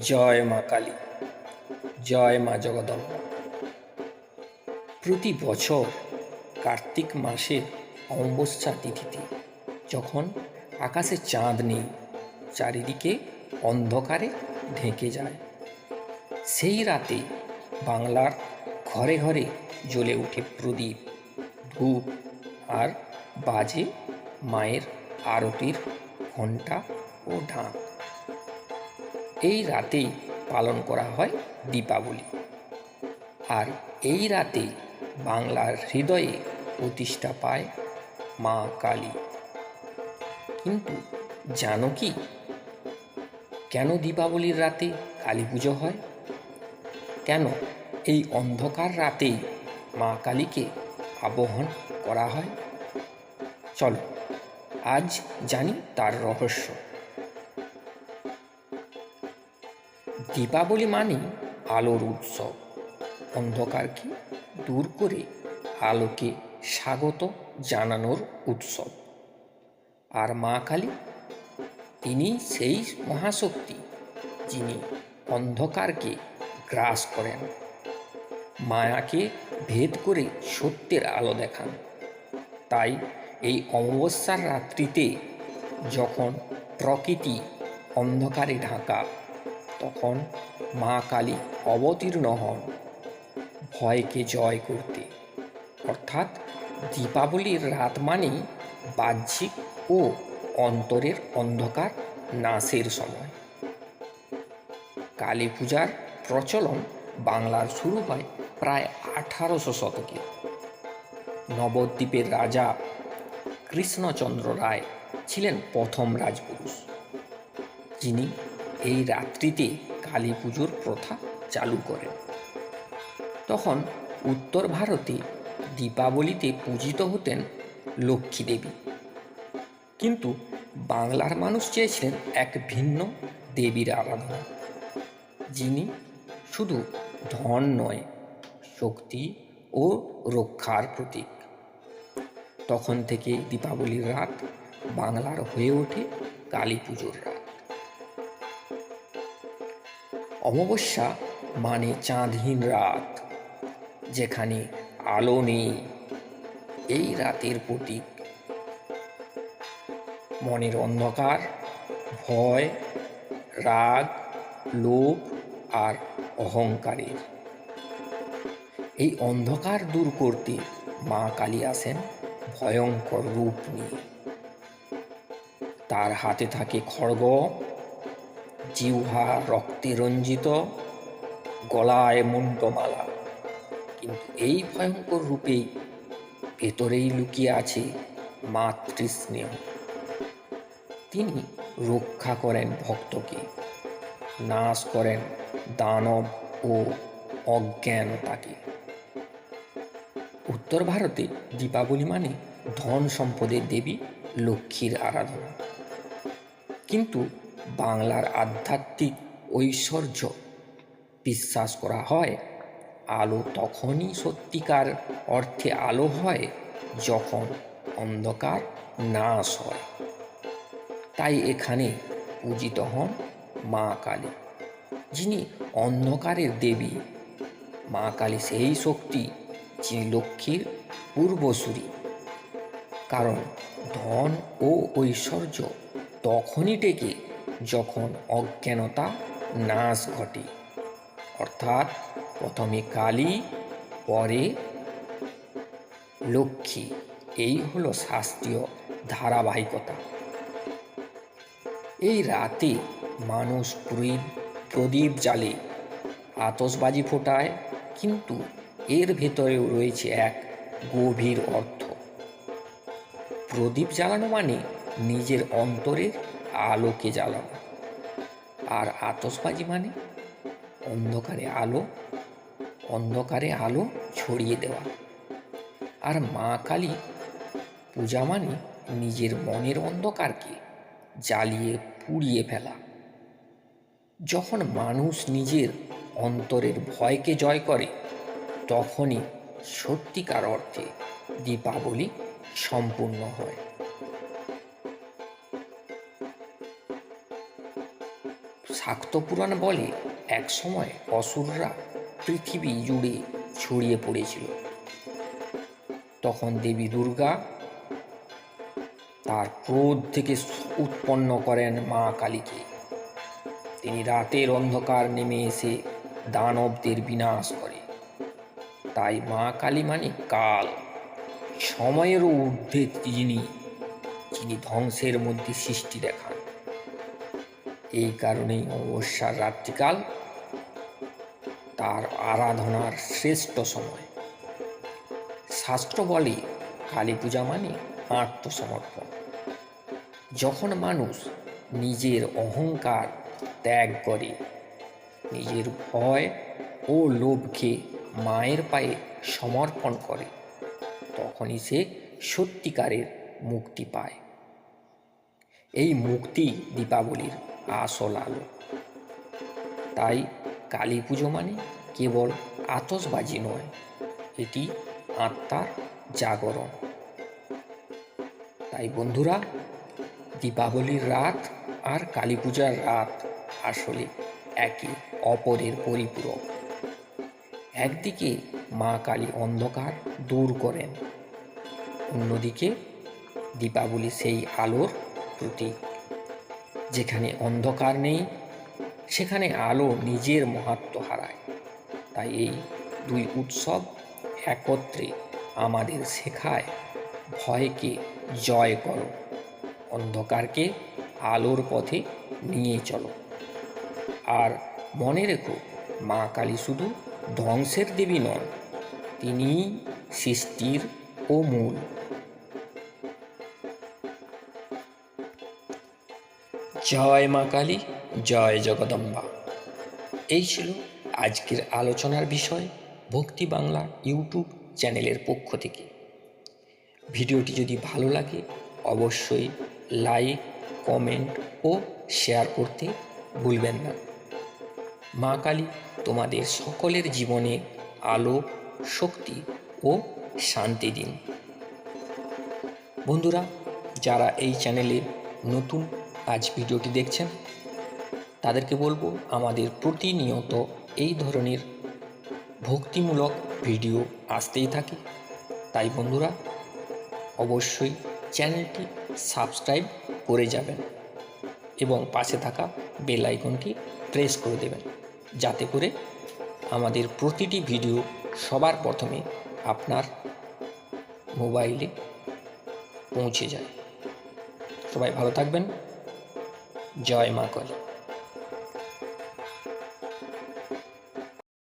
জয় মা কালী, জয় মা জগদম্বা। প্রতি বছর কার্তিক মাসের অমাবস্যা তিথিতে যখন আকাশে চাঁদ নেই, চারিদিকে অন্ধকারে ঢেকে যায়। সেই রাতে বাংলার ঘরে ঘরে জ্বলে ওঠে প্রদীপ, ধূপ আর বাজে মায়ের আরতির ঘণ্টা ও ঢাক। এই রাতেই পালন করা হয় দীপাবলি। আর এই রাতেই বাংলার হৃদয়ে প্রতিষ্ঠা পায় মা কালী। কিন্তু জানো কি? কেন দীপাবলির রাতে কালী পুজো হয়? কেন এই অন্ধকার রাতেই মা কালীকে আবহন করা হয়? চলো, আজ জানি তার রহস্য। দীপাবলি মানে আলোর উৎসব। অন্ধকারকে দূর করে আলোকে স্বাগত জানানোর উৎসব। আর মা কালী, তিনি সেই মহাশক্তি যিনি অন্ধকারকে গ্রাস করেন। মায়াকে ভেদ করে সত্যের আলো দেখান। তাই এই অমাবস্যার রাত্রিতে যখন প্রকৃতি অন্ধকারে ঢাকা তখন মা কালী অবতীর্ণ হন। ভয়কে জয় করতে। অর্থাৎ দীপাবলির রাত মানেই বাহ্যিক ও অন্তরের অন্ধকার নাশের সময়। কালী পূজার প্রচলন বাংলার শুরু হয় প্রায় আঠারোশো শতকে। নবদ্বীপের রাজা কৃষ্ণচন্দ্র রায় ছিলেন প্রথম রাজপুরুষ, যিনি এই রাত্রিতে কালী পুজোর প্রথা চালু করেন তখন উত্তর ভারতে দীপাবলিতে পূজিত হতেন লক্ষ্মী দেবী। কিন্তু বাংলার মানুষ চেয়েছিলেন এক ভিন্ন দেবীর আরাধনা, যিনি শুধু ধন নয়, শক্তি ও রক্ষার প্রতীক। তখন থেকে দীপাবলির রাত বাংলার হয়ে ওঠে কালী পুজোর রাত। অমাবস্যা মানে চাঁদহীন রাত, যেখানে আলো নেই এই রাতের প্রতীক। মনের অন্ধকার, ভয়, রাগ, লোভ আর অহংকারের। এই অন্ধকার দূর করতে মা কালী আসেন ভয়ঙ্কর রূপ নিয়ে। তার হাতে থাকে খড়গ জিহ্বা রক্তে রঞ্জিত, গলায় মুন্ডমালা কিন্তু এই ভয়ঙ্কর রূপেই ভেতরেই লুকিয়ে আছে মাতৃস্নেহ। তিনি রক্ষা করেন ভক্তকে, নাশ করেন দানব ও অজ্ঞানতাকে। উত্তর ভারতে দীপাবলি মানে ধন সম্পদের দেবী লক্ষ্মীর আরাধনা। কিন্তু বাংলার আধ্যাত্মিক ঐশ্বর্য বিশ্বাস করা হয়, আলো তখনই সত্যিকার অর্থে আলো হয় যখন অন্ধকার নাশ হয়। তাই এখানে পূজিত হন মা কালী, যিনি অন্ধকারের দেবী। মা কালী সেই শক্তি যিনি লক্ষ্মীর পূর্বসূরি। কারণ ধন ও ঐশ্বর্য তখনই টেকে যখন অজ্ঞানতা নাশ ঘটে, অর্থাৎ প্রথমে কালী, পরে লক্ষ্মী, এই হলো শাস্ত্রীয় ধারাবাহিকতা। এই রাতে মানুষ প্রদীপ প্রদীপ জ্বালে আতসবাজি ফোটায়, কিন্তু এর ভেতরেও রয়েছে এক গভীর অর্থ। প্রদীপ জ্বালানো মানে নিজের অন্তরের আলোকে জ্বালানো। আর আতসবাজি মানে? অন্ধকারে আলো অন্ধকারে আলো ছড়িয়ে দেওয়া। আর মা কালী পূজা মানে নিজের মনের অন্ধকারকে জ্বালিয়ে পুড়িয়ে ফেলা। যখন মানুষ নিজের অন্তরের ভয়কে জয় করে, তখনই সত্যিকার অর্থে দীপাবলি সম্পূর্ণ হয়। শাক্ত পুরাণ বলে এক সময় অসুররা পৃথিবী জুড়ে ছড়িয়ে পড়েছিল। তখন দেবী দুর্গা তার ক্রোধ থেকে উৎপন্ন করেন মা কালীকে। তিনি রাতের অন্ধকার নেমে এসে দানবদের বিনাশ করে। তাই মা কালী মানে কাল। সময়েরও ঊর্ধ্বে যিনি যিনি ধ্বংসের মধ্যে সৃষ্টি দেখান। এই কারণেই অমাবস্যার রাত্রিকাল তার আরাধনার শ্রেষ্ঠ সময়। শাস্ত্র বলে, কালী পূজা মানে আত্মসমর্পণ। যখন মানুষ নিজের অহংকার ত্যাগ করে, নিজের ভয় ও লোভকে মায়ের পায়ে সমর্পণ করে, তখনই সে সত্যিকারের মুক্তি পায়। এই মুক্তি দীপাবলির আসল আলো। তাই কালী পুজো মানে কেবল আতসবাজি নয়, এটি আত্মার জাগরণ। তাই বন্ধুরা, দীপাবলির রাত আর কালী পূজার রাত আসলে একে অপরের পরিপূরক। একদিকে মা কালী অন্ধকার দূর করেন, অন্যদিকে দীপাবলি সেই আলোর প্রতীক। যেখানে অন্ধকার নেই, সেখানে আলো নিজের মহাত্ম হারায়। তাই এই দুই উৎসব একত্রে আমাদের শেখায়, ভয়কে জয় করো, অন্ধকারকে আলোর পথে নিয়ে চলো। আর মনে রেখো, মা কালী শুধু ধ্বংসের দেবী নন তিনি সৃষ্টির ও মূল। জয় মা কালী, জয় জগদম্বা। এই ছিল আজকের আলোচনার বিষয় ভক্তি বাংলা ইউটিউব চ্যানেলের পক্ষ থেকে। ভিডিওটি যদি ভালো লাগে, অবশ্যই লাইক, কমেন্ট ও শেয়ার করতে ভুলবেন না। মা কালী তোমাদের সকলের জীবনে আলো, শক্তি ও শান্তি দিন। বন্ধুরা, যারা এই চ্যানেলে নতুন আজ ভিডিওটি দেখছেন। তাদেরকে বলব আমাদের প্রতিনিয়ত এই ধরনের ভক্তিমূলক ভিডিও আসতেই থাকে। তাই বন্ধুরা, অবশ্যই চ্যানেলটি সাবস্ক্রাইব করে যাবেন এবং পাশে থাকা বেল আইকনটি প্রেস করে দেবেন যাতে করে আমাদের প্রতিটি ভিডিও সবার প্রথমে আপনার মোবাইলে পৌঁছে যায়। সবাই ভালো থাকবেন। জয় মা কালী